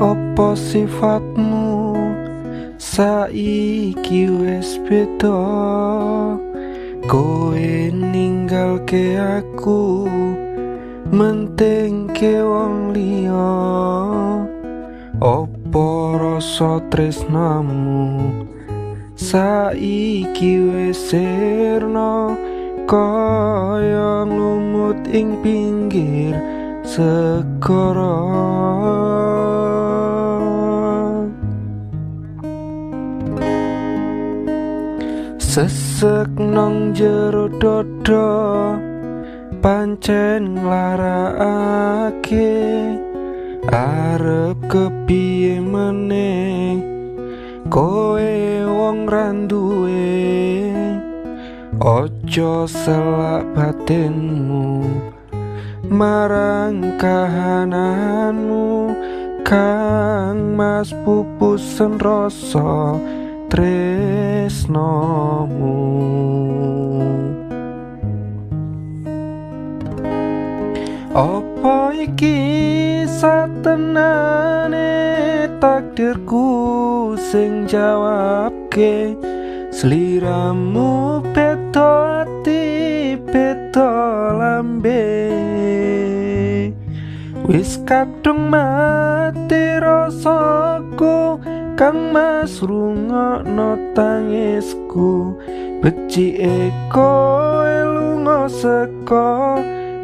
opo sifatmu? Saiki wis beda. Kowe ninggal ke aku menting ke wong liya. Opo rasa tresnamu? Saiki wis sirna kaya lumut ing pinggir segara sesek nang jero dodo pancen nglarakake arep kepiye meneh kowe wong randuwe ojo selak batinmu marang kahananmu kang mas pupusen rasa tresnomu Apa iki satenane takdirku sing jawabke? Sliramu beto ati beto lambe. Wis kadung mati rasaku kang mas rungokno tangisku. Beci eko lunga seko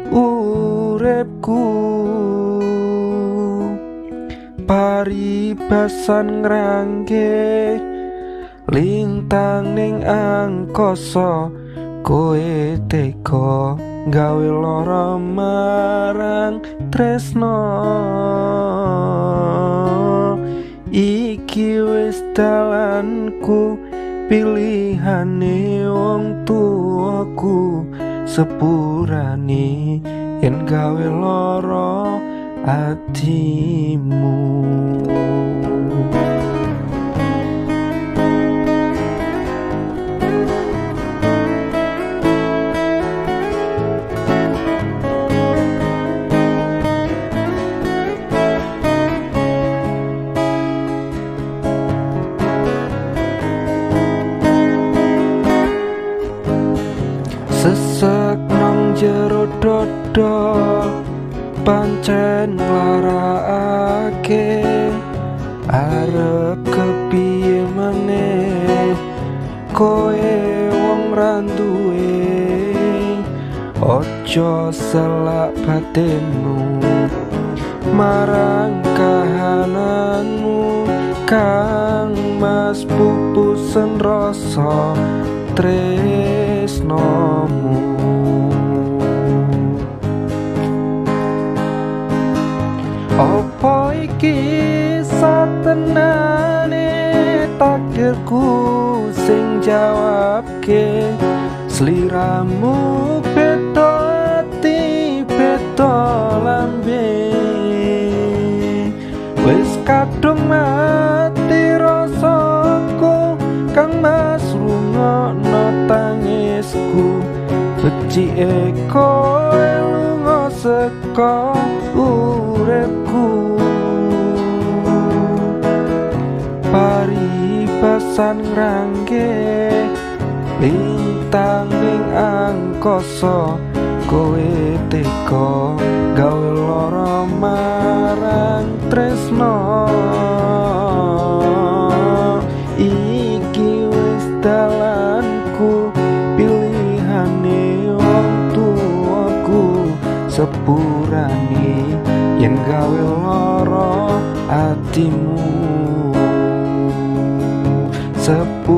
urepku paribasan ngrangge lintang ning angkasa kowe teko gawe lara marang tresno iki wis dalanku pilihane wong tuaku sepurane yen gawe lara atimu dodo pancen nglarakake arep kepiye meneh kowe wong randuwe ojo selak batinmu marang kahananmu kang mas pupusen rasa tresnomu satenane takdirku sing jawabke sliramu beto ati beto lambe wis kadung mati rasaku kang mas rungokno tangisku. Beci eko lunga seko urepku paribasan ngrangge lintang ning angkasa kowe teko gawe lara marang tresno iki wis dalanku pilihane wong tuaku sepurane yen gawe lara atimu sepurane